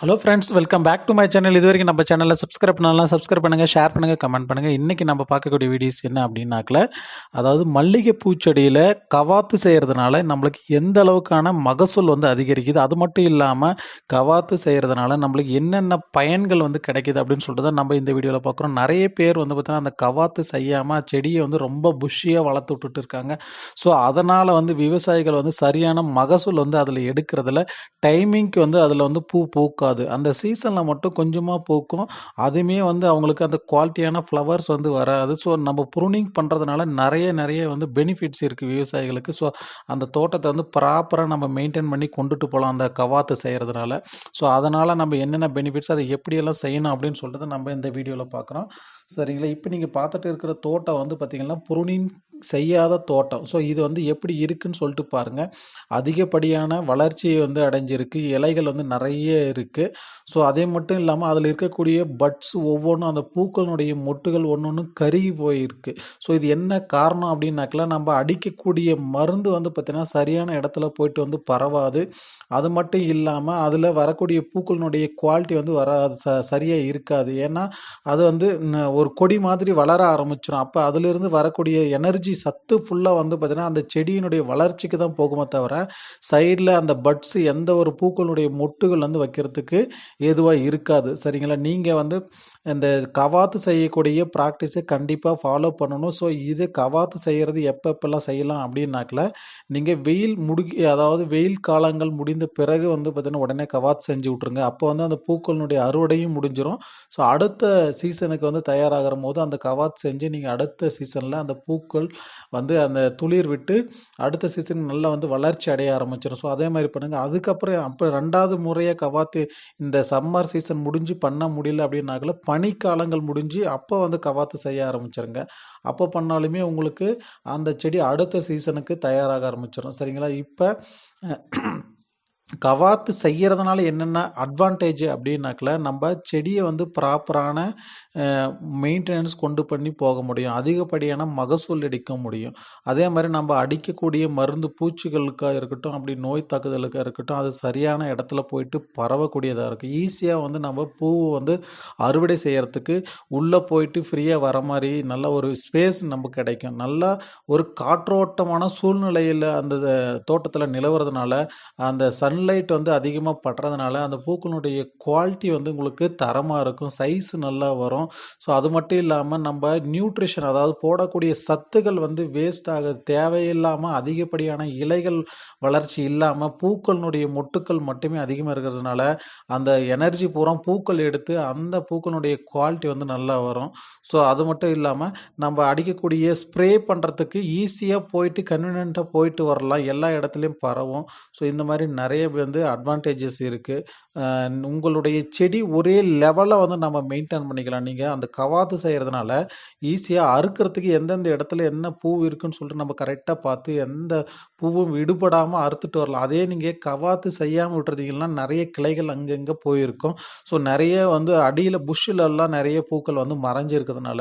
Hello friends welcome back to my channel இது வரைக்கும் நம்ம சேனலில் சப்ஸ்கிரைப் பண்ணலாம் சப்ஸ்கிரைப் பண்ணுங்கள் ஷேர் பண்ணுங்கள் கமெண்ட் பண்ணுங்கள் இன்றைக்கி நம்ம பார்க்கக்கூடிய வீடியோஸ் என்ன அப்படின்னாக்கல அதாவது மல்லிகை பூச்செடியில் கவாத்து செய்கிறதுனால நம்மளுக்கு எந்த அளவுக்கான மகசூல் வந்து அதிகரிக்குது? அது மட்டும் இல்லாமல் கவாத்து செய்கிறதுனால நம்மளுக்கு என்னென்ன பயன்கள் வந்து கிடைக்கிது அப்படின்னு சொல்லிட்டு தான் நம்ம இந்த வீடியோவில் பார்க்குறோம். நிறைய பேர் வந்து பார்த்திங்கன்னா அந்த கவாத்து செய்யாமல் செடியை வந்து ரொம்ப புஷ்ஷியாக வளர்த்து விட்டுட்டு இருக்காங்க. ஸோ அதனால் வந்து விவசாயிகள் வந்து சரியான மகசூல் வந்து அதில் எடுக்கிறதுல டைமிங்க்கு வந்து அதில் வந்து பூ பூக்கா பூக்காது அந்த சீசனில் மட்டும் கொஞ்சமாக பூக்கும். அதுவுமே வந்து அவங்களுக்கு அந்த குவாலிட்டியான ஃப்ளவர்ஸ் வந்து வராது. ஸோ நம்ம ப்ரூனிங் பண்ணுறதுனால நிறைய நிறைய வந்து பெனிஃபிட்ஸ் இருக்குது விவசாயிகளுக்கு. ஸோ அந்த தோட்டத்தை வந்து ப்ராப்பராக நம்ம மெயின்டைன் பண்ணி கொண்டுட்டு போகலாம் அந்த கவாத்து செய்கிறதுனால ஸோ அதனால் நம்ம என்னென்ன பெனிஃபிட்ஸ் அதை எப்படியெல்லாம் செய்யணும் அப்படின்னு சொல்லிட்டு நம்ம இந்த வீடியோவில் பார்க்குறோம். சரிங்களா? இப்போ நீங்கள் பார்த்துட்டு இருக்கிற தோட்டம் வந்து பார்த்திங்கன்னா ப்ரூனிங் செய்யாத தோட்டம். ஸோ இது வந்து எப்படி இருக்குன்னு சொல்லிட்டு பாருங்கள் அதிகப்படியான வளர்ச்சியை வந்து அடைஞ்சிருக்கு. இலைகள் வந்து நிறைய இருக்குது ஸோ அதே மட்டும் இல்லாமல் அதில் இருக்கக்கூடிய பட்ஸ் ஒவ்வொன்றும் அந்த பூக்களினுடைய மொட்டுகள் ஒன்று ஒன்று கருகி போயிருக்கு. ஸோ இது என்ன காரணம் அப்படின்னாக்கல நம்ம அடிக்கக்கூடிய மருந்து வந்து பார்த்திங்கன்னா சரியான இடத்துல போயிட்டு வந்து பரவாது. அது மட்டும் இல்லாமல் அதில் வரக்கூடிய பூக்களினுடைய குவாலிட்டி வந்து வராது ச சரியாக இருக்காது. ஏன்னா அது வந்து ஒரு கொடி மாதிரி வளர ஆரம்பிச்சிடும் அப்போ அதிலிருந்து வரக்கூடிய எனர்ஜி எனர்ஜி சத்து ஃபுல்லாக வந்து பார்த்திங்கன்னா அந்த செடியினுடைய வளர்ச்சிக்கு தான் போகுமே தவிர சைடில் அந்த பட்ஸ் எந்த ஒரு பூக்களுடைய மொட்டுகள் வந்து வைக்கிறதுக்கு ஏதுவாக இருக்காது. சரிங்களா? நீங்கள் வந்து இந்த கவாத்து செய்யக்கூடிய ப்ராக்டிஸை கண்டிப்பாக ஃபாலோ பண்ணணும். ஸோ இது கவாத்து செய்கிறது எப்பப்பெல்லாம் செய்யலாம் அப்படின்னாக்கல நீங்கள் வெயில் முடி அதாவது வெயில் காலங்கள் முடிந்த பிறகு வந்து பார்த்திங்கன்னா உடனே கவாத்து செஞ்சு விட்ருங்க அப்போ வந்து அந்த பூக்களினுடைய அறுவடையும் முடிஞ்சிடும் ஸோ அடுத்த சீசனுக்கு வந்து தயாராகிற போது அந்த கவாத் செஞ்சு நீங்கள் அடுத்த சீசனில் அந்த பூக்கள் வந்து அந்த துளிர் விட்டு அடுத்த சீசன் நல்லா வந்து வளர்ச்சி அடைய ஆரம்பிச்சிடும் ஸோ அதே மாதிரி பண்ணுங்கள் அதுக்கப்புறம் அப்போ ரெண்டாவது முறையாக கவாத்து இந்த சம்மர் சீசன் முடிஞ்சு பண்ண முடியல அப்படின்னாக்கல பனிக்காலங்கள் முடிஞ்சு அப்போ வந்து கவாத்து செய்ய ஆரம்பிச்சிருங்க. அப்போ பண்ணாலுமே உங்களுக்கு அந்த செடி அடுத்த சீசனுக்கு தயாராக ஆரம்பிச்சிடும் சரிங்களா? இப்போ கவாத்து செய்கிறதுனால என்னென்ன அட்வான்டேஜ் அப்படின்னாக்கில் நம்ம செடியை வந்து ப்ராப்பரான மெயின்டெனன்ஸ் கொண்டு பண்ணி போக முடியும். அதிகப்படியான மகசூல் அடிக்க முடியும். அதே மாதிரி நம்ம அடிக்கக்கூடிய மருந்து பூச்சிகளுக்காக இருக்கட்டும் அப்படி நோய் தாக்குதலுக்காக இருக்கட்டும் அது சரியான இடத்துல போயிட்டு பரவக்கூடியதாக இருக்குது ஈஸியாக வந்து நம்ம பூவை வந்து அறுவடை செய்கிறதுக்கு உள்ளே போயிட்டு ஃப்ரீயாக வர மாதிரி நல்ல ஒரு ஸ்பேஸ் நமக்கு கிடைக்கும். நல்லா ஒரு காற்றோட்டமான சூழ்நிலையில் அந்த தோட்டத்தில் நிலவுறதுனால அந்த சன் சன்லைட் வந்து அதிகமாக படுறதுனால அந்த பூக்களுடைய குவாலிட்டி வந்து உங்களுக்கு தரமாக இருக்கும். சைஸ் நல்லா வரும். ஸோ அது மட்டும் இல்லாமல் நம்ம நியூட்ரிஷன் அதாவது போடக்கூடிய சத்துகள் வந்து வேஸ்ட் ஆக தேவையில்லாமல் அதிகப்படியான இலைகள் வளர்ச்சி இல்லாமல் பூக்களினுடைய மொட்டுக்கள் மட்டுமே அதிகமாக இருக்கிறதுனால அந்த எனர்ஜி பூரா பூக்கள் எடுத்து அந்த பூக்களுடைய குவாலிட்டி வந்து நல்லா வரும். ஸோ அது மட்டும் இல்லாமல் நம்ம அடிக்கக்கூடிய ஸ்ப்ரே பண்ணுறதுக்கு ஈஸியாக போயிட்டு கன்வீனியண்ட்டாக போயிட்டு வரலாம். எல்லா இடத்துலையும் பரவும். ஸோ இந்த மாதிரி நிறைய வந்து அட்வான்டேஜஸ் இருக்குது உங்களுடைய செடி ஒரே லெவலில் வந்து நம்ம மெயின்டைன் பண்ணிக்கலாம். நீங்கள் அந்த கவாத்து செய்கிறதுனால ஈஸியாக அறுக்கிறதுக்கு எந்தெந்த இடத்துல என்ன பூ இருக்குன்னு சொல்லிட்டு நம்ம கரெக்டாக பார்த்து எந்த பூவும் விடுபடாமல் அறுத்துட்டு வரலாம். அதே நீங்கள் கவாத்து செய்யாமல் விட்டுறதீங்கன்னா நிறைய கிளைகள் அங்கங்கே போயிருக்கும். ஸோ நிறைய வந்து அடியில் புஷ்ஷிலெல்லாம் நிறைய பூக்கள் வந்து மறைஞ்சிருக்கிறதுனால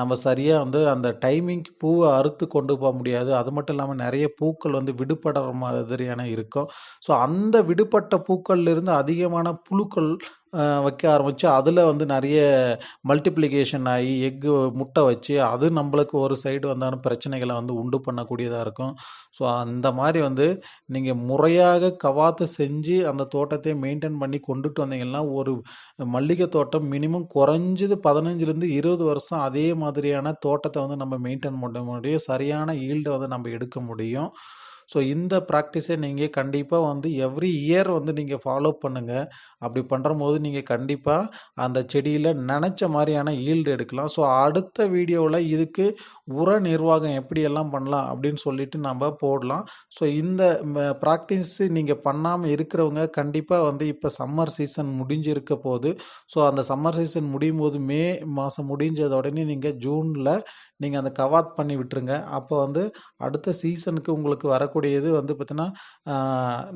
நம்ம சரியாக வந்து அந்த டைமிங்க்கு பூவை அறுத்து கொண்டு போக முடியாது. அது மட்டும் இல்லாமல் நிறைய பூக்கள் வந்து விடுபடுற மாதிரியான இருக்கும். ஸோ அந்த விடுபட்ட பூக்கள்லேருந்து அதிகமான புழுக்கள் வைக்க ஆரம்பித்து அதில் வந்து நிறைய மல்டிப்ளிகேஷன் ஆகி எக்கு முட்டை வச்சு அது நம்மளுக்கு ஒரு சைடு வந்தாலும் பிரச்சனைகளை வந்து உண்டு பண்ணக்கூடியதாக இருக்கும். ஸோ அந்த மாதிரி வந்து நீங்கள் முறையாக கவாத்து செஞ்சு அந்த தோட்டத்தை மெயின்டைன் பண்ணி கொண்டுட்டு வந்தீங்கன்னா ஒரு மல்லிகை தோட்டம் மினிமம் குறைஞ்சது பதினஞ்சுலேருந்து இருபது வருஷம் அதே மாதிரியான தோட்டத்தை வந்து நம்ம மெயின்டைன் பண்ண முடியும். சரியான ஈல்டை வந்து நம்ம எடுக்க முடியும். ஸோ இந்த ப்ராக்டிஸை நீங்கள் கண்டிப்பாக வந்து எவ்ரி இயர் வந்து நீங்கள் ஃபாலோ பண்ணுங்கள் அப்படி பண்ணுறம்போது நீங்கள் கண்டிப்பாக அந்த செடியில் நினச்ச மாதிரியான ஈல்டு எடுக்கலாம். ஸோ அடுத்த வீடியோவில் இதுக்கு உர நிர்வாகம் எப்படியெல்லாம் பண்ணலாம் அப்படின்னு சொல்லிட்டு நம்ம போடலாம். ஸோ இந்த ப்ராக்டிஸ் நீங்கள் பண்ணாமல் இருக்கிறவங்க கண்டிப்பாக வந்து இப்போ சம்மர் சீசன் முடிஞ்சிருக்க போது ஸோ அந்த சம்மர் சீசன் முடியும் போது மே மாதம் முடிஞ்சத உடனே நீங்கள் ஜூனில் நீங்கள் அந்த கவாத் பண்ணி விட்டுருங்க. அப்போ வந்து அடுத்த சீசனுக்கு உங்களுக்கு வரக்கூடிய வரக்கூடியது வந்து பார்த்திங்கன்னா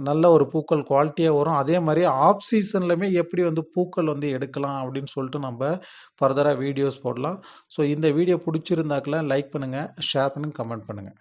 நல்ல ஒரு பூக்கள் குவாலிட்டியாக வரும். அதே மாதிரி ஆஃப் சீசன்லையுமே எப்படி வந்து பூக்கள் வந்து எடுக்கலாம் அப்படின்னு சொல்லிட்டு நம்ம ஃபர்தராக வீடியோஸ் போடலாம். ஸோ இந்த வீடியோ பிடிச்சிருந்தாக்கெல்லாம் லைக் பண்ணுங்கள் ஷேர் பண்ணுங்கள் கமெண்ட் பண்ணுங்கள்